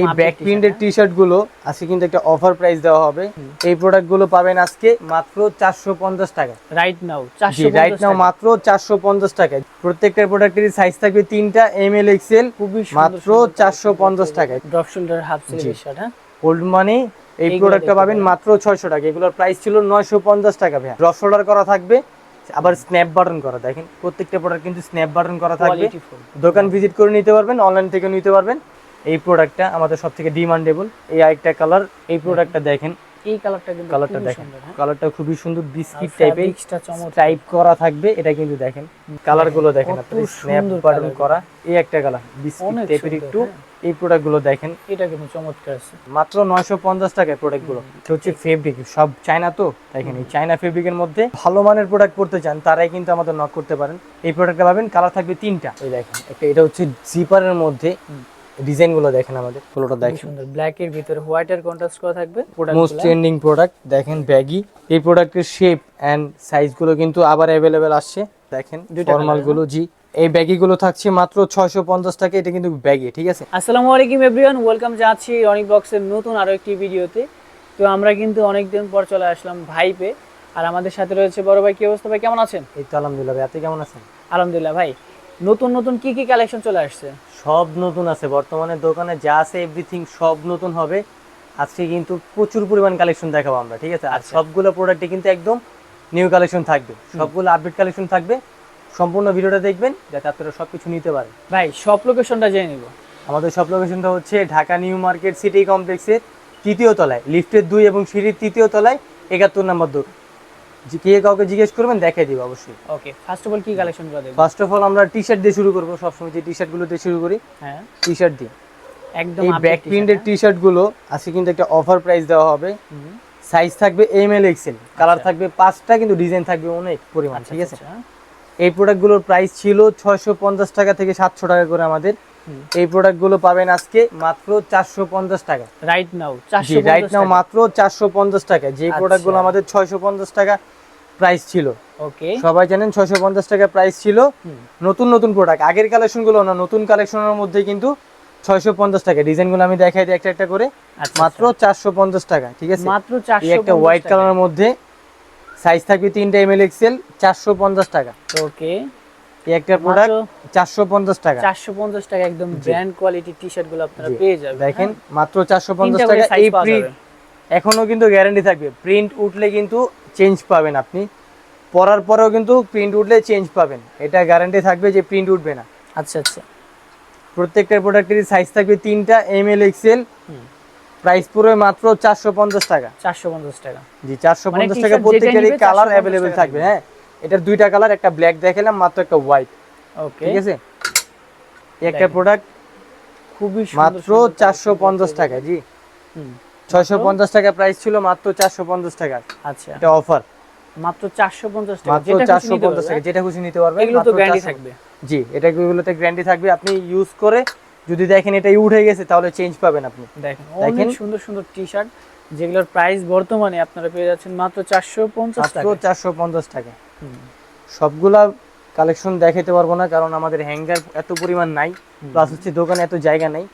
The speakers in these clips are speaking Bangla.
এই ব্যাক প্রিন্টের টি শার্টগুলো আজকে কিন্তু একটা অফার প্রাইস দেওয়া হবে। এই প্রোডাক্টগুলো পাবেন আজকে মাত্র চারশো পঞ্চাশ টাকা। রাইট নাও রাইট নাও মাত্র চারশো পঞ্চাশ টাকা। প্রত্যেকটা প্রোডাক্টেরই সাইজ থাকবে তিনটা এম এল এক্সেল খুবই মাত্র চারশো পঞ্চাশ টাকায়। ড্রপ শোল্ডার হাফ শার্ট হ্যাঁ? ওল্ড মানি এই প্রোডাক্টটা পাবেন মাত্র ছয়শো টাকা। এগুলোর প্রাইস ছিল নয়শো পঞ্চাশ টাকা ভাইয়া। ড্রপ শোল্ডার করা থাকবে আবার স্ন্যাপ বাটন করা। দেখেন প্রত্যেকটা প্রোডাক্ট কিন্তু স্ন্যাপ বাটন করা থাকবে। দোকান ভিজিট করে নিতে পারবেন অনলাইন থেকে নিতে পারবেন। এই প্রোডাক্টটা আমাদের সব থেকে ডিমান্ডেবল এই আরেকটা কালার এই প্রোডাক্টটা দেখেন। এই কালারটা কিন্তু কালারটা দেখেন। হ্যাঁ? কালারটা খুবই সুন্দর বিস্কিট টাইপের। টাইপ করা থাকবে এটা কিন্তু দেখেন। কালারগুলো দেখেন আপনাদের স্ন্যাপ বাটন করা এই একটা কালার বিস্কিট টাইপের একটু হ্যাঁ। এই প্রোডাক্টগুলো দেখেন। এটা কিন্তু চমৎকার আছে। মাত্র নয়শো পঞ্চাশ টাকায় প্রোডাক্টগুলো হচ্ছে ফেব্রিক সব চায়না তো দেখেন এই চায়না ফেব্রিকের মধ্যে ভালো মানের প্রোডাক্ট পড়তে চান তারাই কিন্তু আমাদের নক করতে পারেন। এই প্রোডাক্টটা পাবেন কালার থাকবে তিনটা। এই দেখেন একটা এটা হচ্ছে জিপারের মধ্যে ডিজাইনগুলো দেখেন আমাদের। খুবই দেখেন। সুন্দর। ব্ল্যাক এর ভিতরে হোয়াইট এর কন্ট্রাস্ট করা থাকবে। মোস্ট ট্রেন্ডিং প্রোডাক্ট দেখেন ব্যাগি এই প্রোডাক্টের শেপ অ্যান্ড সাইজগুলো কিন্তু আবার অ্যাভেলেবেল আসছে। দেখেন ফর্মালগুলো জি। এই ব্যাগি গুলো থাকছে মাত্র ছয়শো পঞ্চাশ টাকা এটা কিন্তু ব্যাগি ঠিক আছে? আসসালামু আলাইকুম এভরিওয়ান ওয়েলকাম যাচ্ছি রনিক বক্সের নতুন আরও একটি ভিডিওতে তো আমরা কিন্তু অনেকদিন পর চলে আসলাম ভাইপে আর আমাদের সাথে রয়েছে বড় ভাই কি অবস্থা ভাই? কেমন আছেন? এই তো আলহামদুলিল্লাহ ভাই আপনি কেমন আছেন? আলহামদুলিল্লাহ ভাই। নতুন নতুন কি কি কালেকশন চলে আসছে? সব নতুন আছে। বর্তমানে দোকানে যা আছে এভরিথিং সব নতুন হবে। আজকে কিন্তু প্রচুর পরিমাণ কালেকশন দেখাবো আমরা ঠিক আছে? আর আচ্ছা। সবগুলো প্রোডাক্টে কিন্তু একদম নিউ কালেকশন থাকবে। সবগুলো আপডেট কালেকশন থাকবে। সম্পূর্ণ ভিডিওটা দেখবেন যাতে আপনারা সব কিছু নিতে পারেন। ভাই সব লোকেশনটা জেনে নিব। আমাদের সব লোকেশনটা হচ্ছে ঢাকা নিউ মার্কেট সিটি কমপ্লেক্সের তৃতীয় তলায় লিফটের দুই এবং সিঁড়ির তৃতীয় তলায় একাত্তর নম্বর দোকান। কে কাউকে জিজ্ঞেস করবেন দেখাই দিব অবশ্যই। ওকে ফার্স্ট অফ অল কি কালেকশনগুলো দেখব ফার্স্ট অফ অল আমরা টি শার্ট দিয়ে শুরু করব। সবসময় যে টি শার্টগুলো দিয়ে শুরু করি হ্যাঁ। টি শার্ট দিয়ে। একদম এই ব্যাক টি শার্টগুলো আজকে কিন্তু একটা অফার প্রাইস দেওয়া হবে? সাইজ থাকবে এম এল এক্সেল কালার আচ্ছা। থাকবে পাঁচটা কিন্তু ডিজাইন থাকবে অনেক পরিমাণ আচ্ছা, ঠিক আছে? আচ্ছা, এই প্রোডাক্টগুলোর প্রাইস ছিল ছয়শো পঞ্চাশ টাকা থেকে সাতশো টাকা করে আমাদের। এই প্রোডাক্টগুলো পাবেন আজকে মাত্র চারশো পঞ্চাশ টাকা। রাইট নাও রাইট নাও মাত্র চারশো পঞ্চাশ টাকা। যে আচ্ছা। প্রোডাক্টগুলো আমাদের ছয়শো পঞ্চাশ টাকা প্রাইস ছিল। ওকে সবাই জানেন ছয়শো পঞ্চাশ টাকা প্রাইস ছিল। নতুন নতুন প্রোডাক্ট আগের কালেকশনগুলো না নতুন কালেকশনের মধ্যে কিন্তু ছয়শো পঞ্চাশ টাকা। ডিজাইনগুলো আমি দেখাই দিই একটা একটা করে। আচ্ছা, মাত্র চারশো পঞ্চাশ টাকা ঠিক আছে? মাত্র একটা হোয়াইট কালারের মধ্যে সাইজ থাকবে তিনটা এম এল এক্সেল চারশো পঞ্চাশ টাকা। ওকে একটা প্রোডাক্ট চারশো পঞ্চাশ টাকা। চারশো পঞ্চাশ টাকা একদম ব্র্যান্ড কোয়ালিটি টি শার্টগুলো আপনারা পেয়ে যাবেন দেখেন হ্যাঁ? মাত্র চারশো পঞ্চাশ টাকা। এই প্রিন্ট এখনও কিন্তু গ্যারান্টি থাকবে। প্রিন্ট উঠলে কিন্তু চেঞ্জ পাবেন আপনি। পরার পরেও কিন্তু প্রিন্ট উঠলে চেঞ্জ পাবেন। এটা গ্যারান্টি থাকবে যে প্রিন্ট উঠবে না। আচ্ছা আচ্ছা। প্রত্যেকটা প্রোডাক্টেরই সাইজ থাকবে তিনটা এম এল এক্সেল প্রাইস পুরো মাত্র চারশো পঞ্চাশ টাকা। চারশো পঞ্চাশ টাকা। জি চারশো মানে পঞ্চাশ টাকা যেটা প্রত্যেকেরই কালার অ্যাভেলেবেল থাকবে হ্যাঁ। এটার দুইটা কালার একটা ব্ল্যাক দেখালাম মাত্র একটা হোয়াইট ওকে ঠিক আছে? একটা প্রোডাক্ট খুবই মাত্র চারশো পঞ্চাশ টাকা জি। হুম, ছয়শো পঞ্চাশ টাকা প্রাইস ছিল মাত্র চারশো পঞ্চাশ টাকা। আচ্ছা। এটা অফার মাত্র চারশো পঞ্চাশ টাকা মাত্র যেটা খুশি চারশো নিতে পঞ্চাশ পারবে, টাকা যেটা খুশি নিতে পারবেন এগুলো তো গ্যারান্টি থাকবে। জি এটা গ্যারান্টি থাকবে। আপনি ইউজ করে যদি দেখেন এটা উঠে গেছে তাহলে চেঞ্জ পাবেন আপনি। দেখেন। অনেক সুন্দর সুন্দর টি শার্ট যেগুলোর প্রাইস বর্তমানে আপনারা পেয়ে যাচ্ছেন মাত্র চারশো পঞ্চাশ মাত্র টাকা চারশো পঞ্চাশ টাকা। হুম, সবগুলা কালেকশন দেখাতে পারব না কারণ আমাদের হ্যাঙ্গার এত পরিমাণ নাই প্লাস হচ্ছে দোকানে এত জায়গা নেই।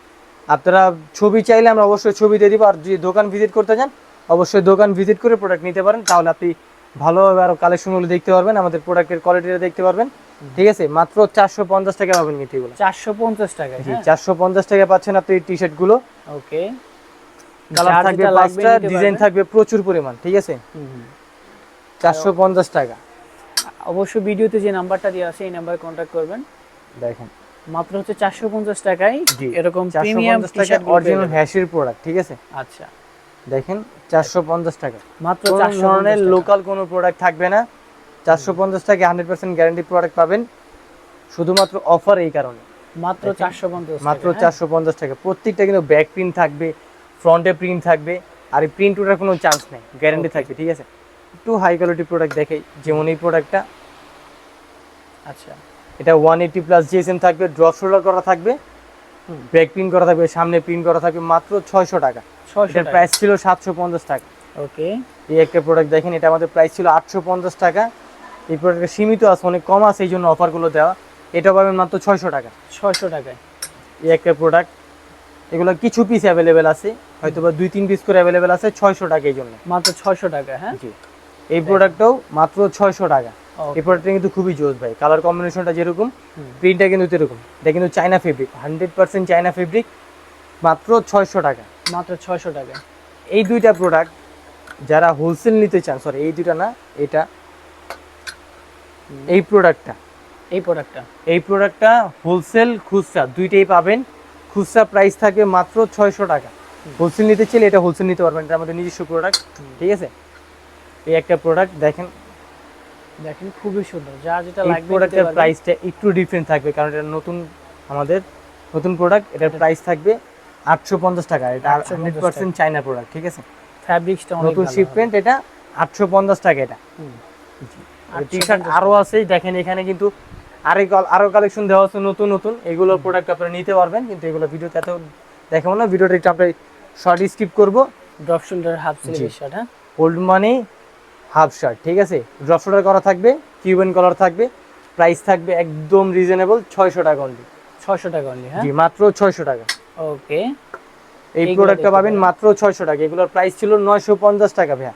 আপনারা ছবি চাইলে আমরা অবশ্যই ছবি দিয়ে দিব আর যদি দোকান ভিজিট করতে চান অবশ্যই দোকান ভিজিট করে প্রোডাক্ট নিতে পারেন তাহলে আপনি ভালোভাবে আরও কালেকশনগুলো দেখতে পারবেন আমাদের প্রোডাক্টের কোয়ালিটিটা দেখতে পারবেন। ঠিক আছে? মাত্র চারশো পঞ্চাশ টাকা পাবেন কিন্তু এগুলো। চারশো পঞ্চাশ টাকা জি চারশো পঞ্চাশ টাকা পাচ্ছেন আপনি টি শার্টগুলো। ওকে। কালার থাকবে পাঁচটা ডিজাইন থাকবে প্রচুর পরিমাণ ঠিক আছে? চারশো পঞ্চাশ টাকা। অবশ্যই ভিডিওতে যে নাম্বারটা দেওয়া আছে এই নাম্বারে কন্ট্যাক্ট করবেন। দেখেন। মাত্র হচ্ছে চারশো পঞ্চাশ টাকায় জি এরকম প্রিমিয়াম টি-শার্ট অরিজিনাল হ্যাশের প্রোডাক্ট ঠিক আছে? আচ্ছা। দেখেন চারশো পঞ্চাশ টাকা। মাত্র কোনো চারশো ধরনের লোকাল কোনো প্রোডাক্ট থাকবে না। চারশো পঞ্চাশ টাকা হান্ড্রেড পার্সেন্ট গ্যারান্টি প্রোডাক্ট পাবেন। শুধুমাত্র অফার এই কারণে। মাত্র দেখেন, চারশো পঞ্চাশ মাত্র চারশো পঞ্চাশ টাকা। প্রত্যেকটা কিন্তু ব্যাক প্রিন্ট থাকবে ফ্রন্টে প্রিন্ট থাকবে আর এই প্রিন্ট ওঠার কোনো চান্স নেই গ্যারান্টি থাকবে ঠিক আছে? একটু হাই কোয়ালিটি প্রোডাক্ট দেখাই যেমন এই প্রোডাক্টটা আচ্ছা। এটা ওয়ান এইটি প্লাস জিএসএম থাকবে ড্রপ শোল্ডার করা থাকবে ব্যাক প্রিন্ট করা থাকবে সামনে প্রিন্ট করা থাকবে মাত্র ছয়শো টাকা। ছয়শো প্রাইস ছিল সাতশো পঞ্চাশ টাকা। ওকে এই একটা প্রোডাক্ট দেখেন এটা আমাদের প্রাইস ছিল আটশো পঞ্চাশ টাকা। এই প্রোডাক্টটা সীমিত আছে অনেক কম আছে এই জন্য অফারগুলো দেওয়া। এটা পাবেন মাত্র ছয়শো টাকা। ছয়শো টাকায়। এই একটা প্রোডাক্ট এগুলো কিছু পিস অ্যাভেলেবেল আছে হয়তো বা দুই তিন পিস করে অ্যাভেলেবেল আছে ছয়শো টাকা এই জন্য। মাত্র ছয়শো টাকা হ্যাঁ? জি। এই প্রোডাক্টটাও মাত্র ছয়শো টাকা. এই প্রোডাক্টটা কিন্তু খুবই জোস ভাই। কালার কম্বিনেশনটা যেরকম প্রিন্টটা কিন্তু এরকম এটা কিন্তু fabric hundred percent China fabric মাত্র ছয়শো টাকা। মাত্র ছয়শো টাকা। এই দুইটা প্রোডাক্ট যারা হোলসেল নিতে চান সরি এই দুইটা না এটা এই প্রোডাক্টটা এই প্রোডাক্টটা এই প্রোডাক্টটা হোলসেল খুচরা দুইটাই পাবেন। খুচরা প্রাইস থাকবে মাত্র ছয়শো টাকা। হোলসেল নিতে চাইলে এটা হোলসেল নিতে পারবেন এটা আমাদের নিজস্ব প্রোডাক্ট ঠিক আছে? এই একটা প্রোডাক্ট দেখেন দেখেন খুবই সুন্দর। যার যেটা লাগবে প্রোডাক্টের প্রাইসটা একটু ডিফারেন্ট থাকবে কারণ এটা নতুন আমাদের নতুন প্রোডাক্ট এটার প্রাইস থাকবে আটশো পঞ্চাশ টাকা। এটা 850 হান্ড্রেড পার্সেন্ট চাইনা প্রোডাক্ট ঠিক আছে? ফ্যাব্রিক্সটা অনেক নতুন শিপমেন্ট এটা আটশো পঞ্চাশ টাকা এটা। টি শার্ট আরও আছে দেখেন এখানে কিন্তু আরে কাল- আরও কালেকশন দেওয়া আছে নতুন নতুন। এগুলো প্রোডাক্ট আপনারা নিতে পারবেন কিন্তু এগুলো ভিডিওতে এত দেখাবো না। ভিডিওটা একটু আমরা শর্ট স্কিপ করব। Drop shoulder half sleeve shirt হ্যাঁ? ওল্ড মানি হাফ শার্ট ঠিক আছে? ড্রপ শোল্ডার করা থাকবে কিউবেন কলার থাকবে প্রাইস থাকবে একদম রিজনেবল ছয়শো টাকা অনলি ছয়শো টাকা অনলি হ্যাঁ? মাত্র ছয়শো টাকা। ওকে। এই প্রোডাক্টটা পাবেন মাত্র ছয়শো টাকা। এগুলোর প্রাইস ছিল নয়শো পঞ্চাশ টাকা ভাইয়া।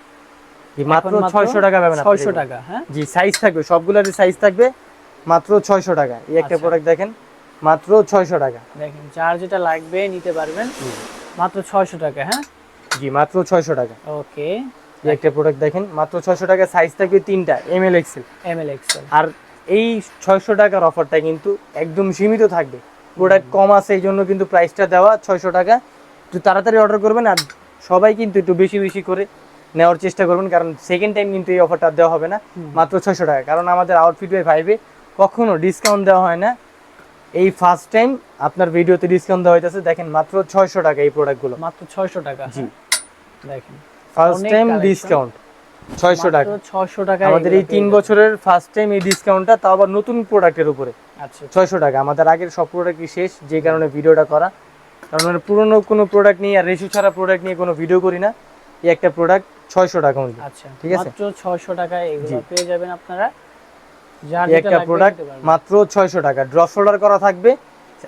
মাত্র ছয়শো টাকা পাবেন ছয়শো টাকা হ্যাঁ? জি সাইজ থাকবে সবগুলোরই সাইজ থাকবে মাত্র ছয়শো টাকা। এই একটা আচ্ছা। প্রোডাক্ট দেখেন মাত্র ছয়শো টাকা। দেখেন যার যেটা লাগবে নিতে পারবেন। মাত্র ছয়শো টাকা হ্যাঁ? জি মাত্র ছয়শো টাকা। ওকে। একটা প্রোডাক্ট দেখেন মাত্র ছয়শো টাকা সাইজ থাকবে তিনটা M L XL M L XL আর এই ছয়শো টাকার অফারটা কিন্তু একদম সীমিত থাকবে। প্রোডাক্ট কম আছে এই জন্য কিন্তু প্রাইসটা দেওয়া ছয়শো টাকা। একটু তাড়াতাড়ি অর্ডার করবেন আর সবাই কিন্তু একটু বেশি বেশি করে নেওয়ার চেষ্টা করবেন কারণ সেকেন্ড টাইম কিন্তু এই অফারটা দেওয়া হবে না মাত্র ছয়শো টাকা। কারণ আমাদের আউটফিট বাই ফাইভে কখনো ডিসকাউন্ট দেওয়া হয় না। এই ফার্স্ট টাইম আপনার ভিডিওতে ডিসকাউন্ট দেওয়া হইতেছে। দেখেন মাত্র ছয়শো টাকা এই প্রোডাক্টগুলো মাত্র ছয়শো টাকা। দেখেন। ফার্স্ট টাইম ডিসকাউন্ট ছয়শো টাকা। ছয়শো টাকা আমাদের এই তিন বছরের ফার্স্ট টাইম এই ডিসকাউন্টটা তাও আবার নতুন প্রোডাক্টের উপরে। আচ্ছা। ছয়শো টাকা। আমাদের আগের সব প্রোডাক্টই শেষ যে কারণে ভিডিওটা করা। কারণ আমরা পুরনো কোনো প্রোডাক্ট নিয়ে আর রেশু ছাড়া প্রোডাক্ট নিয়ে কোনো ভিডিও করি না। এই একটা প্রোডাক্ট ছয়শো টাকা only। আচ্ছা ঠিক আছে? মাত্র ছয়শো টাকায় এগুলো পেয়ে যাবেন আপনারা। একটা প্রোডাক্ট মাত্র ছয়শো টাকা। ড্রপ শোল্ডার করা থাকবে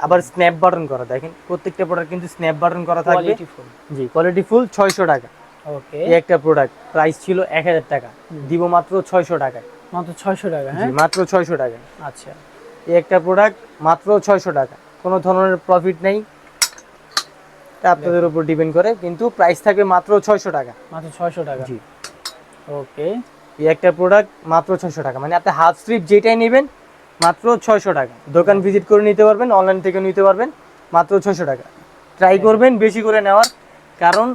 আবার স্ন্যাপ বাটন করা। দেখেন প্রত্যেকটা প্রোডাক্ট কিন্তু স্ন্যাপ বাটন করা থাকবে। জি কোয়ালিটি ফুল ছয়শো টাকা। ওকে এই একটা প্রোডাক্ট প্রাইস ছিল এক হাজার টাকা। দিব মাত্র ছয়শো টাকায়। মাত্র ছয়শো টাকা হ্যাঁ? মাত্র ছয়শো টাকা আচ্ছা। এই একটা প্রোডাক্ট মাত্র ছয়শো টাকা। কোনো ধরনের প্রফিট নেই। আপনাদের উপর ডিপেন্ড করে কিন্তু প্রাইস থাকবে মাত্র ছয়শো টাকা। মাত্র ছয়শো টাকা। জি। ওকে এই একটা প্রোডাক্ট মাত্র ছয়শো টাকা। মানে আপনি হাফ স্লিপ যেটাই নেবেন মাত্র ছয়শো টাকা। দোকান ভিজিট করে নিতে পারবেন অনলাইন থেকে নিতে পারবেন মাত্র ছয়শো টাকা। ট্রাই করবেন বেশি করে নেওয়ার। কারণ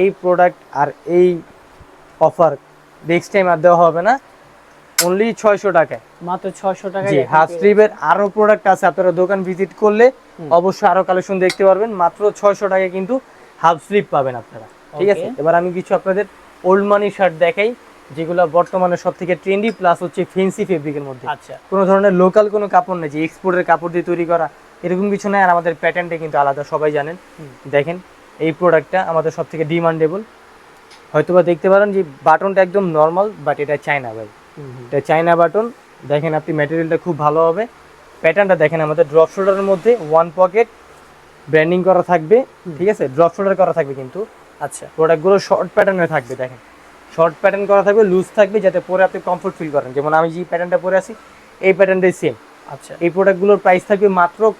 এই প্রোডাক্ট আর এই অফার নেক্সট টাইম আর দেওয়া হবে না। অনলি ছয়শো টাকায়। মাত্র ছয়শো টাকা জি হাফ স্লিভের আরও প্রোডাক্ট আছে আপনারা দোকান ভিজিট করলে অবশ্যই আরও কালেকশন দেখতে পারবেন। মাত্র ছয়শো টাকায় কিন্তু হাফ স্লিভ পাবেন আপনারা। ঠিক আছে? এবার আমি কিছু আপনাদের ওল্ড মানি শার্ট দেখাই যেগুলো বর্তমানে সব থেকে ট্রেন্ডি প্লাস হচ্ছে ফেন্সি ফেব্রিকের মধ্যে। আচ্ছা। কোনো ধরনের লোকাল কোনো কাপড় নেই যে এক্সপোর্টের কাপড় দিয়ে তৈরি করা এরকম কিছু নাই। আর আমাদের প্যাটার্নটা কিন্তু আলাদা সবাই জানেন। দেখেন এই প্রোডাক্টটা আমাদের সব থেকে ডিমান্ডেবল হয়তোবা দেখতে পারেন যে বাটনটা একদম নর্মাল বাট এটা চায়না ভাই। এটা চায়না বাটন দেখেন আপনি ম্যাটেরিয়ালটা খুব ভালো হবে। প্যাটার্নটা দেখেন আমাদের ড্রপ শোল্ডারের মধ্যে ওয়ান পকেট ব্র্যান্ডিং করা থাকবে ঠিক আছে? ড্রপ শোল্ডার করা থাকবে কিন্তু। আচ্ছা। প্রোডাক্টগুলো শর্ট প্যাটার্নে থাকবে দেখেন। শর্ট প্যাটার্ন করা থাকবে লুজ থাকবে যাতে পরে আপনি কমফোর্ট ফিল করেন। যেমন আমি যে প্যাটার্নটা পরে আছি এই প্যাটার্নটাই সেম আচ্ছা। এই প্রোডাক্টগুলোর প্রাইস থাকবে মাত্র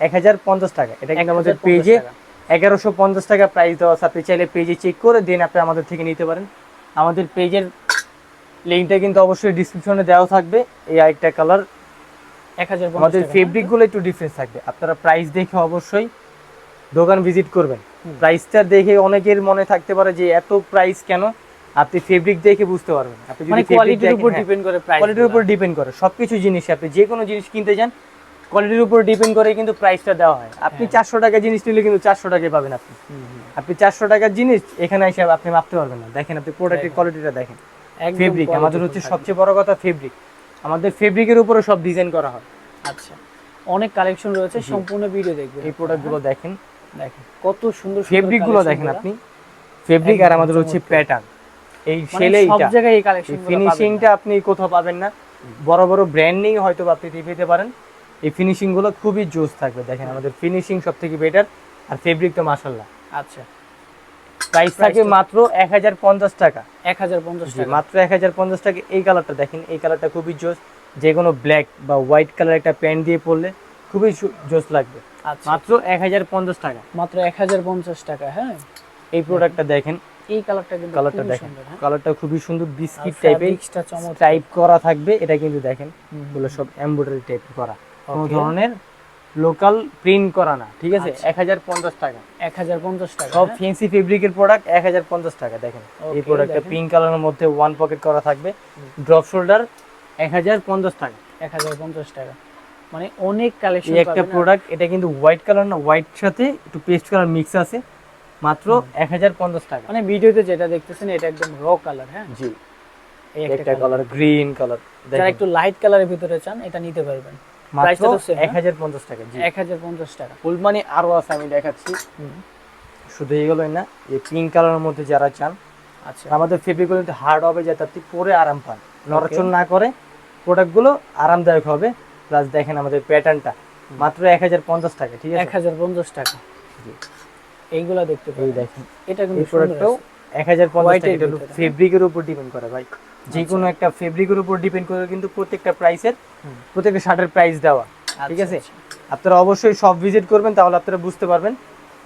এক হাজার পঞ্চাশ টাকা। এটা কিন্তু আমাদের পেজে। এগারোশো পঞ্চাশ টাকা প্রাইস দেওয়া আছে। আপনি চাইলে পেজে চেক করে দেন আপনি আমাদের থেকে নিতে পারেন। আমাদের পেজের লিঙ্কটা কিন্তু অবশ্যই ডিসক্রিপশনে দেওয়া থাকবে। এই আরেকটা কালার এক হাজার আমাদের ফেব্রিকগুলো একটু ডিফারেন্স থাকবে। আপনারা প্রাইস দেখে অবশ্যই দোকান ভিজিট করবেন। প্রাইসটা দেখে অনেকের মনে থাকতে পারে যে এত প্রাইস কেন? আপনি ফেব্রিক দেখে বুঝতে পারবেন। আপনি মানে যদি কোয়ালিটির উপর হ্যাঁ, ডিপেন্ড করে প্রাইস কোয়ালিটির উপর ডিপেন্ড করে। সবকিছু জিনিস আপনি যে কোনো জিনিস কিনতে যান কোয়ালিটির উপর ডিপেন্ড করে কিন্তু প্রাইসটা দেওয়া হয়। আপনি হ্যাঁ। চারশো টাকা জিনিস নিলে কিন্তু চারশো টাকায় পাবেন আপনি। আপনি চারশো টাকার জিনিস এখানে এসে আপনি মাপতে পারবেন না। দেখেন আপনি প্রোডাক্টের কোয়ালিটিটা দেখেন। ফেব্রিক আমাদের হচ্ছে সবচেয়ে বড় কথা ফেব্রিক আমাদের ফেব্রিকের উপরে সব ডিজাইন করা হয়। আচ্ছা। অনেক কালেকশন রয়েছে সম্পূর্ণ ভিডিও দেখবেন। এই প্রোডাক্টগুলো দেখেন। দেখেন কত সুন্দর ফেব্রিকগুলো দেখেন আপনি। ফেব্রিক আর আমাদের হচ্ছে প্যাটার্ন এই সেলে মানে সব জায়গায় এই কালেকশন ফিনিশিংটা আপনি কোথাও পাবেন না। বড় বড় ব্র্যান্ড ব্র্যান্ডিং হয়তো আপনি পেতে পারেন। এই ফিনিশিংগুলো খুবই জোস থাকবে। দেখেন আমাদের ফিনিশিং সব থেকে বেটার আর ফেব্রিক তো মাসাল্লাহ আচ্ছা। প্রাইস থাকে মাত্র এক হাজার পঞ্চাশ টাকা। এক হাজার পঞ্চাশ টাকা। মাত্র এক হাজার পঞ্চাশ টাকা। এই কালারটা দেখেন এই কালারটা খুবই জোস যে কোনো ব্ল্যাক বা হোয়াইট কালার একটা প্যান্ট দিয়ে পরলে খুবই জোস লাগবে। আচ্ছা। মাত্র এক হাজার পঞ্চাশ টাকা। মাত্র এক হাজার পঞ্চাশ টাকা হ্যাঁ? এই প্রোডাক্টটা দেখেন এই কালারটা কিন্তু কালারটা দেখেন। হ্যাঁ? কালারটা খুবই সুন্দর বিস্কিট টাইপের টাইপ করা থাকবে। এটা কিন্তু দেখেন এগুলো সব এমব্রয়ডারি টাইপ করা। কোনো ধরনের লোকাল প্রিন্ট করা না ঠিক আছে? আচ্ছা। এক হাজার পঞ্চাশ টাকা। এক হাজার পঞ্চাশ টাকা সব হ্যাঁ? ফেন্সি ফেব্রিকের প্রোডাক্ট এক হাজার পঞ্চাশ টাকা দেখেন। এই প্রোডাক্টটা পিঙ্ক কালারের মধ্যে ওয়ান পকেট করা থাকবে। ড্রপ শোল্ডার এক হাজার পঞ্চাশ টাকা। এক হাজার পঞ্চাশ টাকা। মানে অনেক কালেকশন একটা প্রোডাক্ট এটা কিন্তু হোয়াইট কালার না হোয়াইট সাথে একটু পেস্ট কালার মিক্স আছে। মাত্র এক হাজার পঞ্চাশ টাকা। মানে ভিডিওতে যেটা দেখতেছেন এটা একদম র কালার হ্যাঁ? জি। একটা কালার গ্রিন কালার যারা একটু লাইট কালারের ভিতরে চান এটা নিতে পারবেন। Price তো same, এক হাজার পঞ্চাশ টাকা জি। এক হাজার পঞ্চাশ টাকা। ফুলমানি আরও আছে আমি দেখাচ্ছি। শুধু এইগুলোই না এই পিঙ্ক কালারের মধ্যে যারা চান আচ্ছা। আমাদের ফেব্রিকগুলো কিন্তু হার্ড হবে যাতে আপনি পরে আরাম পান। নড়াচড় না করে প্রোডাক্টগুলো আরামদায়ক হবে। প্লাস দেখেন আমাদের প্যাটার্নটা মাত্র এক হাজার পঞ্চাশ টাকা ঠিক আছে? হাজার পঞ্চাশ টাকা। জি। এইগুলা দেখতে পাবেন দেখেন এটা কিন্তু এই প্রোডাক্টটাও এক হাজার পঞ্চাশ White টাকা এটা হলো ভিতরে, হ্যাঁ? ফেব্রিকের উপর ডিপেন্ড করে ভাই। যে কোনো একটা ফেব্রিকের উপর ডিপেন্ড করে কিন্তু প্রত্যেকটা প্রাইসের প্রত্যেকটা শার্টের প্রাইস দেওয়া। ঠিক আচ্ছা, আছে? আচ্ছা। আপনারা অবশ্যই সব ভিজিট করবেন তাহলে আপনারা বুঝতে পারবেন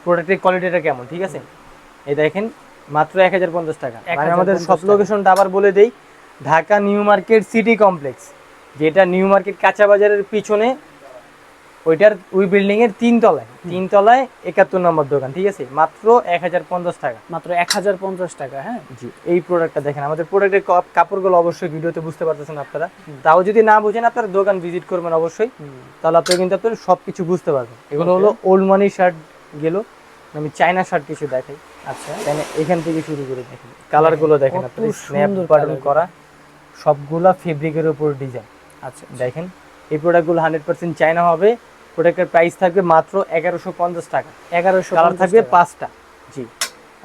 প্রোডাক্টের কোয়ালিটিটা কেমন ঠিক আছে? এই দেখেন মাত্র এক হাজার পঞ্চাশ টাকা। মানে আমাদের 1050 সব। লোকেশনটা আবার বলে দেই Dhaka New Market City Complex. যেটা নিউ মার্কেট কাঁচা বাজারের পিছনে ওইটার ওই বিল্ডিং এর তিন তলায় তিন তলায় একাত্তর নম্বর দোকান ঠিক আছে? মাত্র এক হাজার পঞ্চাশ টাকা। মাত্র এক হাজার পঞ্চাশ টাকা হ্যাঁ? জি এই প্রোডাক্টটা দেখেন আমাদের প্রোডাক্টের কাপড়গুলো অবশ্যই ভিডিওতে বুঝতে পারতেছেন আপনারা। তাও যদি না বুঝেন আপনারা দোকান ভিজিট করবেন অবশ্যই। তাহলে আপনারা কিন্তু আপনারা সব কিছু বুঝতে পারবেন। এগুলো হলো ওল্ড মানি শার্ট গেল আমি চাইনা শার্ট কিছু দেখাই। আচ্ছা। এখান থেকে শুরু করে দেখেন। কালারগুলো দেখেন আপনারা স্ন্যাপ বাটন করা সবগুলা ফেব্রিকের উপর ডিজাইন আচ্ছা। দেখেন এই প্রোডাক্টগুলো হান্ড্রেড পার্সেন্ট চাইনা হবে। প্রোডাক্টের প্রাইস থাকবে মাত্র এগারোশো পঞ্চাশ টাকা। এগারোশো কালার থাকবে পাঁচটা। জি।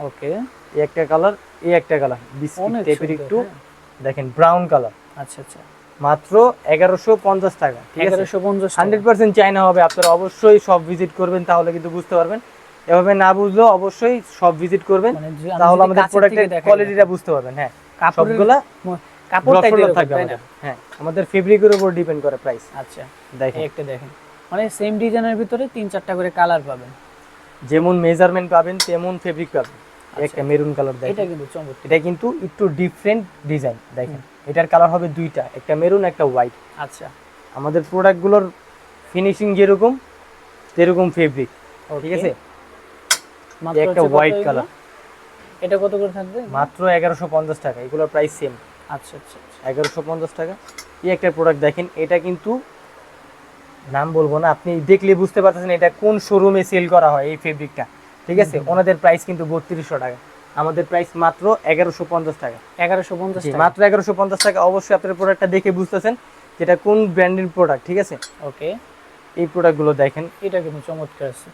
ওকে এই একটা কালার এই একটা কালার বিস্কিট টাইপের একটু। হ্যাঁ। দেখেন ব্রাউন কালার আচ্ছা আচ্ছা। মাত্র এগারোশো পঞ্চাশ টাকা ঠিক আছে? এগারোশো পঞ্চাশ হান্ড্রেড পার্সেন্ট চাইনা হবে আপনারা অবশ্যই সব ভিজিট করবেন তাহলে কিন্তু বুঝতে পারবেন। এভাবে না বুঝলেও অবশ্যই সব ভিজিট করবেন মানে তাহলে আমাদের প্রোডাক্টের কোয়ালিটিটা বুঝতে পারবেন হ্যাঁ। সবগুলা যেরকম, থাকবে হ্যাঁ আমাদের ফেব্রিকের উপর ডিপেন্ড করে প্রাইস আচ্ছা। দেখেন। একটা দেখেন। মানে সেম ডিজাইনের ভিতরে তিন চারটা করে কালার পাবেন। যেমন মেজারমেন্ট পাবেন তেমন ফেব্রিক পাবেন। একটা মেরুন কালার আচ্ছা। এটা কিন্তু চমৎকার। এটা কিন্তু একটু ডিফারেন্ট ডিজাইন দেখেন। এটার কালার হবে দুইটা একটা মেরুন একটা হোয়াইট আচ্ছা। আমাদের প্রোডাক্টগুলোর ফিনিশিং যেরকম সেরকম ফেব্রিক ঠিক আছে? মাত্র একটা হোয়াইট কালার এটা কত করে থাকবে মাত্র এগারোশো পঞ্চাশ টাকা এগুলোর প্রাইস সেম আচ্ছা আচ্ছা আচ্ছা। এগারোশো পঞ্চাশ টাকা। এই একটা প্রোডাক্ট দেখেন এটা কিন্তু নাম বলব না আপনি দেখলে বুঝতে পারতেছেন এটা কোন শোরুমে সেল করা হয় এই ফেব্রিকটা ঠিক আছে? ওনাদের প্রাইস কিন্তু বত্রিশশো টাকা। আমাদের প্রাইস মাত্র এগারোশো পঞ্চাশ টাকা। এগারোশো পঞ্চাশ মাত্র এগারোশো পঞ্চাশ টাকা। অবশ্যই আপনার প্রোডাক্টটা দেখে বুঝতেছেন যেটা কোন ব্র্যান্ডের প্রোডাক্ট ঠিক আছে? ওকে। এই প্রোডাক্টগুলো দেখেন। এটা কিন্তু চমৎকার আছে।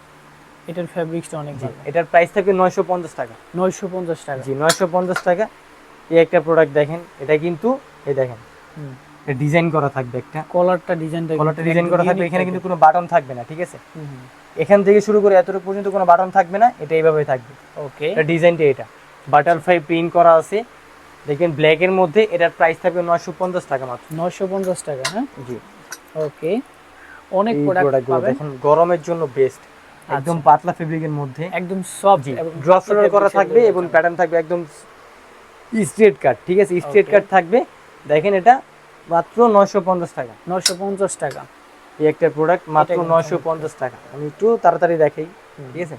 এটার ফ্যাব্রিক্সটা অনেক ভালো। এটার প্রাইস থাকবে নয়শো পঞ্চাশ টাকা। নয়শো পঞ্চাশ টাকা। জি নয়শো পঞ্চাশ টাকা। এই একটা প্রোডাক্ট দেখেন। এটা কিন্তু এই দেখেন। ডিজাইন করা থাকবে একটা। কলারটা ডিজাইনটা কলারটা ডিজাইন করা থাকবে এখানে কিন্তু কোনো বাটন থাকবে না ঠিক আছে? এখান থেকে শুরু করে এতটুকু পর্যন্ত কোনো বাটন থাকবে না এটা এইভাবে থাকবে। ওকে এটা ডিজাইনটা এটা। বাটারফ্লাই প্রিন্ট করা আছে। দেখেন ব্ল্যাক এর মধ্যে এটার প্রাইস থাকবে নয়শো পঞ্চাশ টাকা মাত্র। নয়শো পঞ্চাশ টাকা হ্যাঁ? জি। ওকে অনেক প্রোডাক্ট পাবেন। দেখুন গরমের জন্য বেস্ট একদম পাতলা ফেব্রিকের মধ্যে। একদম সফট জি। ড্রপ শোল্ডার করা থাকবে এবং প্যাটার্ন থাকবে একদম স্ট্রেট কাট ঠিক আছে? স্ট্রেট. কাট থাকবে। দেখেন এটা মাত্র নয়শো পঞ্চাশ টাকা। নয়শো পঞ্চাশ টাকা। এই একটা প্রোডাক্ট মাত্র কিন্তু নয়শো পঞ্চাশ টাকা। আমি একটু তাড়াতাড়ি দেখাই ঠিক আছে?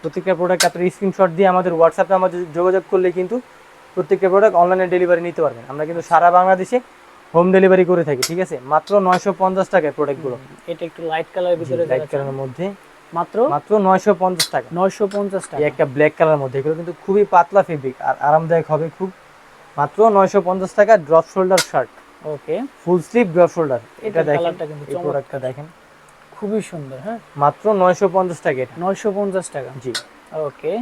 প্রত্যেকটা প্রোডাক্ট আপনার স্ক্রিনশট দিয়ে আমাদের হোয়াটসঅ্যাপে আমাদের যোগাযোগ করলে কিন্তু প্রত্যেকটা প্রোডাক্ট অনলাইনে ডেলিভারি নিতে পারবেন। আমরা কিন্তু সারা বাংলাদেশে হোম ডেলিভারি করে থাকি ঠিক আছে? মাত্র নয়শো পঞ্চাশ টাকায় প্রোডাক্টগুলো এটা একটু লাইট কালারের ভিতরে লাইট কালারের মধ্যে। মাত্র? মাত্র নয়শো পঞ্চাশ টাকা। নয়শো পঞ্চাশ এই টাকা একটা ব্ল্যাক কালার মধ্যে। এগুলো কিন্তু খুবই পাতলা ফেব্রিক আর আরামদায়ক হবে খুব। মাত্র নয়শো পঞ্চাশ টাকা drop shoulder shirt okay full sleeve drop shoulder এটা দেখেন এই। প্রোডাক্টটা দেখেন। খুবই সুন্দর হ্যাঁ? মাত্র নয়শো পঞ্চাশ টাকা এটা। নয়শো পঞ্চাশ টাকা। জি। ওকে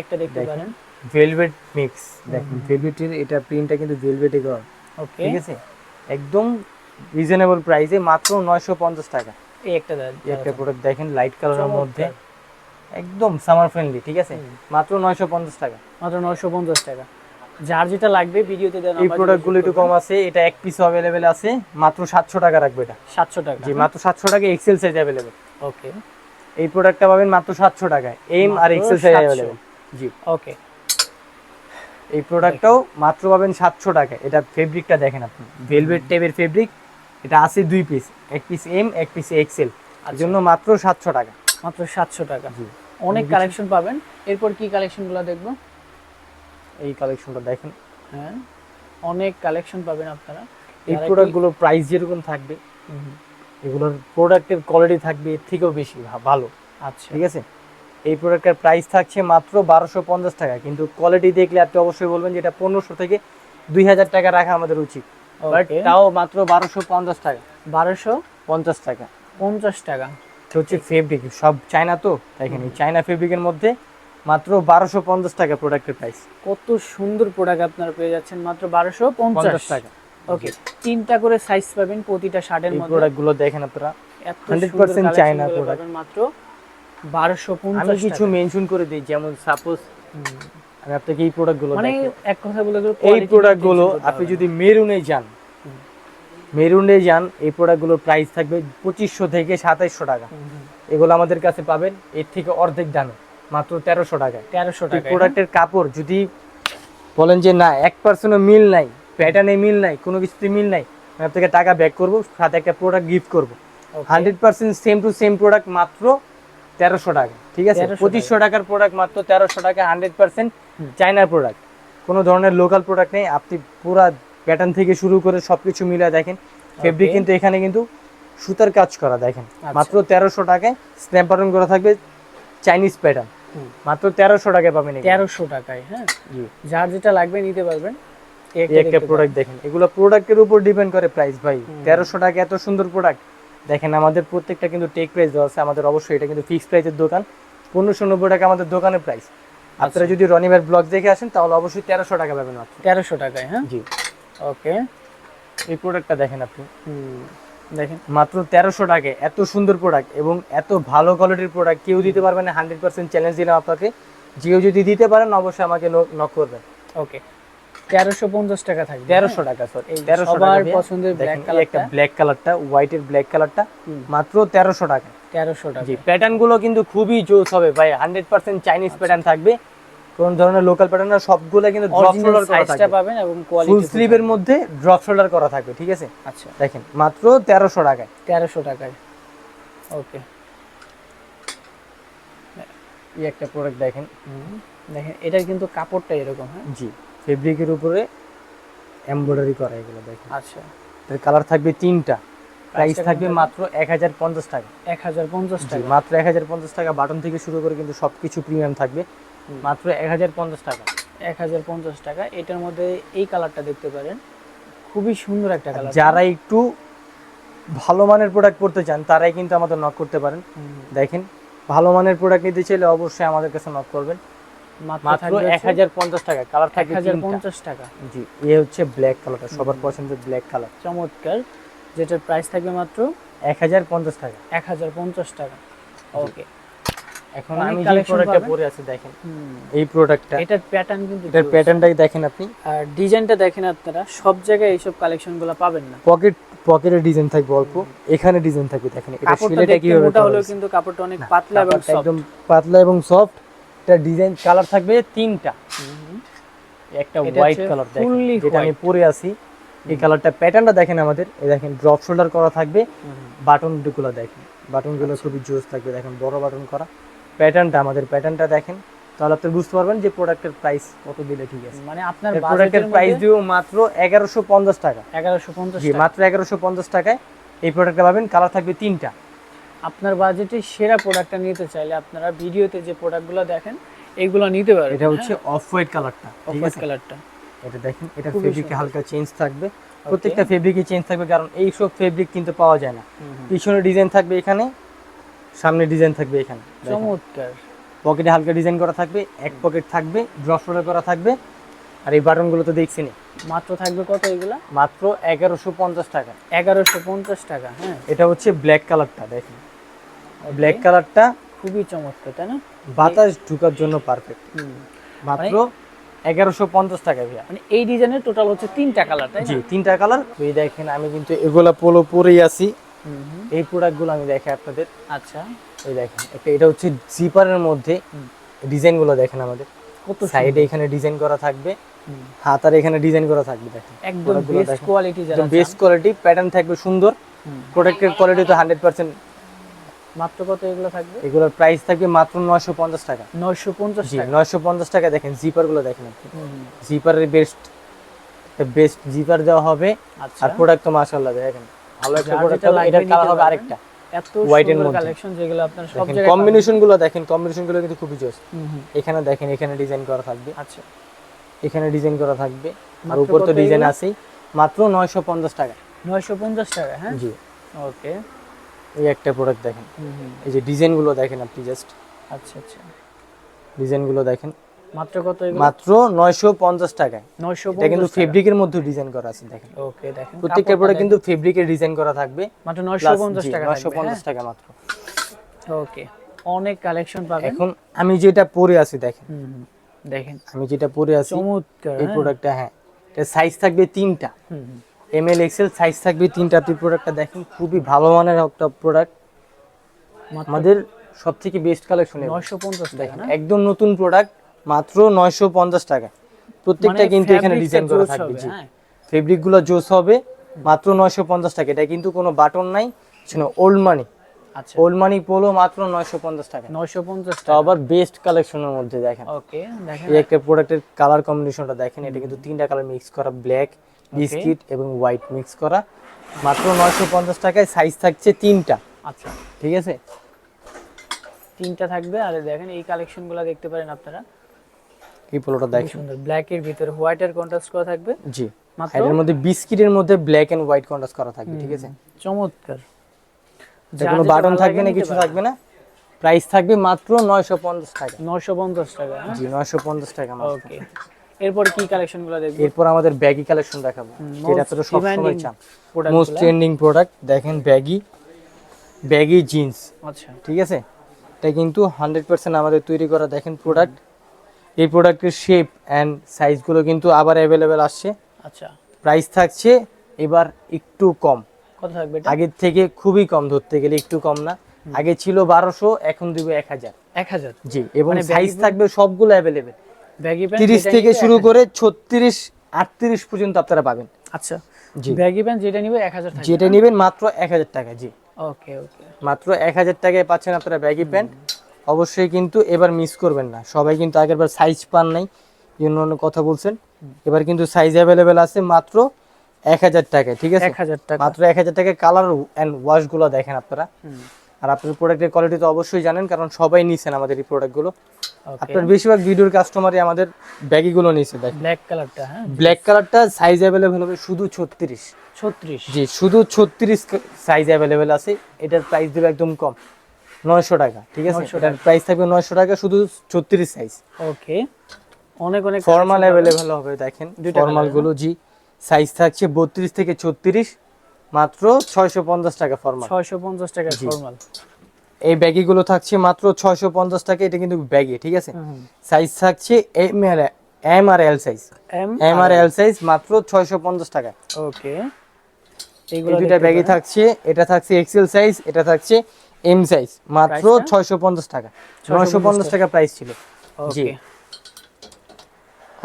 একটা দেখতে পারেন। ভেলভেট মিক্স দেখেন ভেলভেটের এটা প্রিন্টটা কিন্তু ভেলভেটে করা ওকে ঠিক আছে? একদম রিজনেবল প্রাইসে মাত্র নয়শো পঞ্চাশ টাকা। এই একটা একটা প্রোডাক্ট দেখেন লাইট কালারের মধ্যে। একদম সামার ফ্রেন্ডলি ঠিক আছে? মাত্র নয়শো পঞ্চাশ টাকা। মাত্র নয়শো পঞ্চাশ টাকা। যার যেটা লাগবে ভিডিওতে দেন এই প্রোডাক্টগুলো একটু কম আছে এটা এক পিস অ্যাভেলেবেল আছে মাত্র সাতশো টাকা রাখবে এটা। সাতশো টাকা। জি মাত্র সাতশো টাকা এক্সেল সাইজ অ্যাভেলেবেল ওকে। এই প্রোডাক্টটা পাবেন মাত্র সাতশো টাকায় এম আর এক্সেল সাইজ 700 অ্যাভেলেবেল জি। ওকে। এই প্রোডাক্টটাও মাত্র পাবেন সাতশো টাকায়। এটা ফেব্রিকটা দেখেন আপনি। ভেলভেট টাইপের ফেব্রিক এটা আছে দুই পিস এক পিস এম এক পিস এক্সেল আর জন্য মাত্র সাতশো টাকা। মাত্র সাতশো টাকা। জি। অনেক কালেকশন পাবেন। এরপর কি কালেকশনগুলো দেখব? এই কালেকশনটা দেখেন। হ্যাঁ অনেক কালেকশন পাবেন আপনারা। এই প্রোডাক্টগুলোর প্রাইস যেরকম থাকবে এগুলোর প্রোডাক্টের কোয়ালিটি থাকবে এর থেকেও বেশি ভালো। আচ্ছা। ঠিক আছে? এই প্রোডাক্টের প্রাইস থাকছে মাত্র বারোশো পঞ্চাশ টাকা কিন্তু কোয়ালিটি দেখলে আপনি অবশ্যই বলবেন যে এটা পনেরোশো থেকে দুই হাজার টাকা রাখা আমাদের উচিত। বাট তাও মাত্র বারোশো পঞ্চাশ টাকা। বারোশো পঞ্চাশ টাকা। পঞ্চাশ টাকা। হচ্ছে ফেব্রিক সব চায়না তো? দেখেন এই চায়না ফেব্রিকের মধ্যে মাত্র বারোশো পঞ্চাশ টাকা প্রোডাক্টের প্রাইস কত সুন্দর প্রোডাক্ট আপনারা পেয়ে যাচ্ছেন মাত্র বারোশো পঞ্চাশ। টাকা। ওকে তিনটা করে সাইজ পাবেন প্রতিটা শার্টের মধ্যে। প্রোডাক্টগুলো দেখেন আপনারা। 100% সুন্দর চায়না। পাবেন মাত্র বারোশো পঞ্চাশ কিছু মেনশন করে দিই যেমন সাপোজ আমি আপনাকে এই প্রোডাক্টগুলো মানে এক কথা বলে গেলে এই প্রোডাক্টগুলো tension করতে আপনি যদি মেরুনে যান মেরুনে যান এই প্রোডাক্ট প্রোডাক্টগুলোর প্রাইস থাকবে পঁচিশশো থেকে সাতাইশশো টাকা। এগুলো আমাদের কাছে পাবেন এর থেকে অর্ধেক দামে। মাত্র তেরোশো টাকা। তেরোশো টাকা প্রোডাক্টের কাপড় যদি বলেন যে না এক পার্সেন্টও মিল নাই প্যাটার্নে মিল নাই কোনো কিছুতে মিল নাই আমি আপনাকে টাকা ব্যাক করব সাথে একটা প্রোডাক্ট গিফট করব। Hundred percent same to same product মাত্র তেরোশো টাকা ঠিক আছে? পঁচিশশো টাকার প্রোডাক্ট মাত্র তেরোশো টাকা হান্ড্রেড পার্সেন্ট হুম। চাইনার প্রোডাক্ট কোনো ধরনের লোকাল প্রোডাক্ট নেই আপনি পুরা প্যাটার্ন থেকে শুরু করে সবকিছু মিলে দেখেন। ফেব্রিক কিন্তু এখানে কিন্তু সুতার কাজ করা দেখেন। আচ্ছা। মাত্র তেরোশো টাকায় স্ন্যাপ বাটন করা থাকবে চাইনিজ প্যাটার্ন। মাত্র তেরোশো টাকায় পাবেন। তেরোশো টাকায় হ্যাঁ? জি। যার যেটা লাগবে নিতে পারবেন একটা প্রোডাক্ট দেখেন। এগুলো প্রোডাক্টের উপর ডিপেন্ড করে প্রাইস ভাই। তেরোশো টাকা এত সুন্দর প্রোডাক্ট দেখেন আমাদের প্রত্যেকটা কিন্তু টেক প্রাইস দেওয়া আছে। আমাদের অবশ্যই এটা কিন্তু ফিক্সড প্রাইসের দোকান। পনেরোশো নব্বই টাকা আমাদের দোকানের প্রাইস আপনারা যদি রনিবার ব্লগ দেখে আসেন তাহলে অবশ্যই তেরোশো টাকা পাবেন মাত্র। তেরোশো টাকায় হ্যাঁ? জি। ওকে এই প্রোডাক্টটা দেখেন আপনি। দেখেন মাত্র তেরোশো টাকায় এত সুন্দর প্রোডাক্ট এবং এত ভালো কোয়ালিটির প্রোডাক্ট কেউ দিতে পারবে না হান্ড্রেড পার্সেন্ট চ্যালেঞ্জ দিলাম আপনাকে। যেও যদি দিতে পারেন অবশ্যই আমাকে নক করবেন। ওকে তেরোশো পঞ্চাশ টাকা থাকবে। তেরোশো টাকা এই তেরোশো টাকা পছন্দের দেখেন একটা ব্ল্যাক কালারটা হোয়াইটের ব্ল্যাক কালারটা মাত্র তেরোশো টাকা। তেরোশো টাকা। জি প্যাটার্নগুলো কিন্তু খুবই জোস হবে ভাই হান্ড্রেড পার্সেন্ট চাইনিজ প্যাটার্ন থাকবে। কোন ধরনের লোকাল সবগুলো কিন্তু ড্রপ শোল্ডার করা থাকবে। পাবেন এবং ফুল কোয়ালিটি স্লিভের মধ্যে ড্রপ শোল্ডার করা থাকবে ঠিক আছে? আচ্ছা। দেখেন মাত্র তেরোশো টাকায়। তেরোশো টাকায়। ওকে। এই একটা প্রোডাক্ট দেখেন। দেখেন এটার কিন্তু কাপড়টা এরকম হ্যাঁ? জি ফেব্রিকের উপরে এমব্রয়ডারি করা এগুলো দেখেন। আচ্ছা। এর কালার থাকবে তিনটা। প্রাইস থাকবে মাত্র এক হাজার পঞ্চাশ টাকা। এক হাজার পঞ্চাশ টাকা। মাত্র এক হাজার পঞ্চাশ টাকা। বাটন থেকে শুরু করে কিন্তু সবকিছু প্রিমিয়াম থাকবে। মাত্র এক হাজার পঞ্চাশ টাকা। এক হাজার পঞ্চাশ টাকা। এটার মধ্যে এই কালারটা দেখতে পারেন। খুবই সুন্দর একটা কালার যারা একটু ভালো মানের প্রোডাক্ট পড়তে চান তারাই কিন্তু আমাদের নক করতে পারেন। দেখেন ভালো মানের প্রোডাক্ট নিতে চাইলে অবশ্যই আমাদের কাছে নক করবেন। মাত্র এক হাজার পঞ্চাশ টাকা। কালার থাকবে হাজার পঞ্চাশ টাকা। জি এ হচ্ছে ব্ল্যাক কালারটা সবার পছন্দের ব্ল্যাক কালার চমৎকার। যেটার প্রাইস থাকবে মাত্র এক হাজার পঞ্চাশ টাকা। এক হাজার পঞ্চাশ টাকা। ওকে এখন অনেক আমি যে প্রোডাক্টটা পরে আছে দেখেন। এই প্রোডাক্টটা এটার প্যাটার্ন কিন্তু এটার প্যাটার্নটাই দেখেন আপনি। আর ডিজাইনটা দেখেন আপনারা সব জায়গায় এইসব পাবেন না। পকেট পকেটের ডিজাইন থাকবে অল্প এখানে ডিজাইন থাকবে দেখেন এটা কীভাবে হলেও হয়েছে। কিন্তু কাপড়টা অনেক পাতলা এবং soft। একদম পাতলা এবং সফট এটা ডিজাইন কালার থাকবে তিনটা। একটা হোয়াইট কালার দেখেন যেটা আমি পরে আছি। এই কালারটা প্যাটার্নটা দেখেন আমাদের এই দেখেন ড্রপ শোল্ডার করা থাকবে হুম, বাটনগুলো দেখেন। বাটনগুলো খুবই জোস থাকবে দেখেন বড় বাটন করা। প্যাটার্নটা আমাদের প্যাটার্নটা দেখেন তাহলে আপনি বুঝতে পারবেন যে প্রোডাক্টের প্রাইস কত দিলে ঠিক আছে। মানে আপনার প্রোডাক্টের প্রাইস দিব মাত্র এগারোশো পঞ্চাশ টাকা। এগারোশো পঞ্চাশ জি মাত্র এগারোশো পঞ্চাশ টাকায় এই প্রোডাক্টটা পাবেন কালার থাকবে তিনটা। আপনার বাজেটে সেরা প্রোডাক্টটা নিতে চাইলে আপনারা ভিডিওতে যে প্রোডাক্টগুলো দেখেন এইগুলো নিতে পারেন এটা হচ্ছে অফ হোয়াইট কালারটা অফ আছে? কালারটা এটা দেখেন এটা ফেব্রিকে হালকা চেঞ্জ থাকবে। প্রত্যেকটা ফেব্রিকে চেঞ্জ থাকবে কারণ এই সব ফেব্রিক কিন্তু পাওয়া যায় না। পিছনে ডিজাইন থাকবে এখানে সামনে ডিজাইন থাকবে এখানে চমৎকার। পকেটে হালকা ডিজাইন করা থাকবে এক পকেট থাকবে শোল্ডার করা থাকবে আর এই বাটনগুলো তো দেখছি না মাত্র থাকবে কত এগুলা? মাত্র এগারোশো পঞ্চাশ টাকা। এগারোশো পঞ্চাশ টাকা হ্যাঁ। এটা হচ্ছে ব্ল্যাক কালারটা দেখেন। ব্ল্যাক কালারটা খুবই চমৎকার তাই না? বাতাস ঢুকার জন্য পারফেক্ট মাত্র এগারোশো পঞ্চাশ টাকা ভাইয়া। মানে এই ডিজাইনের টোটাল হচ্ছে তিনটা কালার তাই জি তিনটা কালার এই দেখেন আমি কিন্তু এগুলা পোলো পরেই আছি। এই প্রোডাক্টগুলো আমি দেখাই আপনাদের। আচ্ছা। এই দেখেন একটা এটা হচ্ছে জিপারের মধ্যে। ডিজাইনগুলো দেখেন আমাদের। কত সাইডে এখানে ডিজাইন করা থাকবে। হাতার এখানে ডিজাইন করা থাকবে দেখেন। একদম বেস্ট কোয়ালিটি যারা বেস্ট কোয়ালিটি প্যাটার্ন থাকবে সুন্দর। প্রোডাক্টের কোয়ালিটি তো হান্ড্রেড পার্সেন্ট মাত্র কত এগুলো থাকবে? এগুলোর প্রাইস থাকবে মাত্র নয়শো পঞ্চাশ টাকা। নয়শো পঞ্চাশ জি টাকা? নয়শো পঞ্চাশ টাকা দেখেন জিপারগুলো দেখেন আপনি। জিপারের বেস্ট বেস্ট জিপার দেওয়া হবে। আচ্ছা। আর প্রোডাক্ট তো মাশাআল্লাহ দেখেন। ভালো একটা প্রোডাক্ট হবে এটার কালার হবে আরেকটা। এত White মধ্যে। কালেকশন যেগুলো আপনার সব জায়গায় কম্বিনেশনগুলো দেখেন কম্বিনেশনগুলো কিন্তু খুবই জোস পাবেন। হুম, হুম। এখানে দেখেন এখানে ডিজাইন করা থাকবে। আচ্ছা। এখানে ডিজাইন করা থাকবে। আর উপর তো ডিজাইন মাত্র নয়শো পঞ্চাশ টাকা। নয়শো পঞ্চাশ টাকা হ্যাঁ? জি। ওকে। এই একটা প্রোডাক্ট দেখেন। এই যে দেখেন আপনি জাস্ট আচ্ছা আচ্ছা। ডিজাইনগুলো দেখেন। মাত্র কত মাত্র নয়শো পঞ্চাশ টাকায়। নয়শো এটা কিন্তু ফেব্রিকের মধ্যে ডিজাইন করা আছে দেখেন। ওকে দেখেন। প্রত্যেকটা প্রোডাক্ট কিন্তু ফেব্রিকের ডিজাইন করা থাকবে। মাত্র নয়শো পঞ্চাশ টাকা নয়শো পঞ্চাশ টাকা মাত্র। ওকে অনেক কালেকশন পাবেন। এখন আমি যেটা পরে আছি দেখেন। দেখেন। আমি যেটা পরে আছি চমৎকার এই হ্যাঁ? প্রোডাক্টটা হ্যাঁ। এটা সাইজ থাকবে তিনটা। এম এল এক্সেল সাইজ থাকবে তিনটা। আপনি প্রোডাক্টটা দেখেন খুবই ভালো মানের একটা প্রোডাক্ট আমাদের সব থেকে বেস্ট কালেকশন নয়শো পঞ্চাশ টাকা না? একদম নতুন প্রোডাক্ট মাত্র নয়শো পঞ্চাশ টাকা। প্রত্যেকটা মানে কিন্তু এখানে ডিজাইন করা থাকবে জি। হ্যাঁ? ফেব্রিকগুলো জোস হবে মাত্র নয়শো পঞ্চাশ টাকা। এটা কিন্তু কোনো বাটন নাই ওল্ড মানি আচ্ছা। ওল্ড মানি পোলো মাত্র নয়শো পঞ্চাশ টাকা। নয়শো পঞ্চাশ তো টাকা। আবার বেস্ট কালেকশনের মধ্যে দেখেন। ওকে দেখেন। এই একটা প্রোডাক্টের কালার কম্বিনেশনটা দেখেন এটা কিন্তু তিনটা কালার মিক্স করা ব্ল্যাক বিস্কিট এবং হোয়াইট মিক্স করা। মাত্র নয়শো পঞ্চাশ টাকায় সাইজ থাকছে তিনটা। আচ্ছা। ঠিক আছে? তিনটা থাকবে আর দেখেন এই দেখতে পারেন আপনারা। এই পোলোটা দেখেন। সুন্দর। ব্ল্যাক এর ভিতরে হোয়াইট এর কন্ট্রাস্ট করা থাকবে। জি। মাত্র? এর মধ্যে বিস্কিটের মধ্যে ব্ল্যাক এন্ড হোয়াইট কন্ট্রাস্ট করা থাকবে ঠিক আছে? চমৎকার। এটা যার কোনো বাটন থাকবে না কিছু থাকবে না? প্রাইস থাকবে মাত্র নয়শো পঞ্চাশ টাকা। নয়শো পঞ্চাশ টাকা হ্যাঁ? জি নয়শো পঞ্চাশ টাকা মাত্র। ওকে এরপর কি কালেকশনগুলো দেখব? এরপর আমাদের ব্যাগি কালেকশন দেখাবো। যেটা আপনারা সবসময় demanding চান মোস্ট ট্রেন্ডিং প্রোডাক্ট দেখেন ব্যাগি ব্যাগি জিন্স আচ্ছা। ঠিক আছে? এটা কিন্তু হান্ড্রেড পার্সেন্ট আমাদের তৈরি করা দেখেন প্রোডাক্ট এই প্রোডাক্টের শেপ অ্যান্ড সাইজগুলো কিন্তু আবার অ্যাভেলেবেল আসছে। আচ্ছা। প্রাইস থাকছে এবার একটু কম। কত থাকবে আগের থেকে খুবই কম ধরতে গেলে একটু কম না। আগে ছিল বারোশো এখন দিব এক হাজার। এক হাজার? জি এবং মানে সাইজ থাকবে সবগুলো অ্যাভেলেবেল তিরিশ থেকে শুরু করে ছত্রিশ আটত্রিশ পর্যন্ত আপনারা পাবেন। আচ্ছা। জি। ব্যাগি প্যান্ট যেটা নিবে এক হাজার যেটা নেবেন মাত্র এক হাজার টাকা জি। ওকে ওকে মাত্র এক হাজার টাকায় পাচ্ছেন আপনারা ব্যাগি প্যান্ট অবশ্যই কিন্তু এবার মিস করবেন না। সবাই কিন্তু আগেরবার সাইজ পান নাই জন্য কথা বলছেন। এবার কিন্তু সাইজ অ্যাভেলেবেল আছে মাত্র এক হাজার টাকায় ঠিক আছে? এক হাজার টাকা। মাত্র এক হাজার টাকায় কালার অ্যান্ড ওয়াশগুলো দেখেন আপনারা। আর আপনার প্রোডাক্টের কোয়ালিটি তো অবশ্যই জানেন কারণ সবাই নিছেন আমাদের এই প্রোডাক্টগুলো আপনার বেশিরভাগ ভিডিওর কাস্টমারই আমাদের ব্যাগিগুলো নিছে দেখেন। ব্ল্যাক কালারটা হ্যাঁ? ব্ল্যাক কালারটা সাইজ অ্যাভেলেবেল হবে শুধু ছত্রিশ। ছত্রিশ। জি শুধু ছত্রিশ সাইজ অ্যাভেলেবেল আছে। এটার প্রাইস দেবে একদম কম। নয়শো টাকা ঠিক আছে? এটার প্রাইস থাকবে নয়শো টাকা শুধু ছত্রিশ সাইজ ওকে অনেক অনেক ফর্মাল অ্যাভেলেবেল হবে দেখেন। ফর্মালগুলো জি। সাইজ থাকছে বত্রিশ থেকে ছত্রিশ মাত্র ছয়শো পঞ্চাশ টাকা ফর্মাল ছয়শো পঞ্চাশ টাকা ফর্মাল এই ব্যাগিগুলো থাকছে মাত্র ছয়শো পঞ্চাশ টাকা এটা কিন্তু ব্যাগি ঠিক আছে? সাইজ থাকছে এম আর এম আর এল সাইজ এম আর এল সাইজ মাত্র ছয়শো পঞ্চাশ টাকা। ওকে এই এইগুলো দুইটা পারেন। থাকছে এটা থাকছে এক্সেল সাইজ এটা থাকছে এম সাইজ মাত্র Price টা? ছয়শো পঞ্চাশ টাকা। নয়শো পঞ্চাশ টাকা প্রাইস ছিল। জি।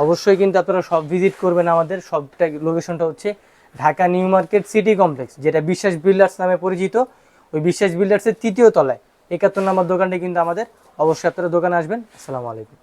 অবশ্যই কিন্তু আপনারা সব ভিজিট করবেন আমাদের। সবটা লোকেশনটা হচ্ছে Dhaka New Market City Complex যেটা বিশ্বাস বিল্ডার্স নামে পরিচিত। ওই বিশ্বাস বিল্ডার্সের তৃতীয় তলায় একাত্তর নম্বর দোকানটা কিন্তু আমাদের। অবশ্যই আপনারা দোকানে আসবেন। আসসালামু আলাইকুম।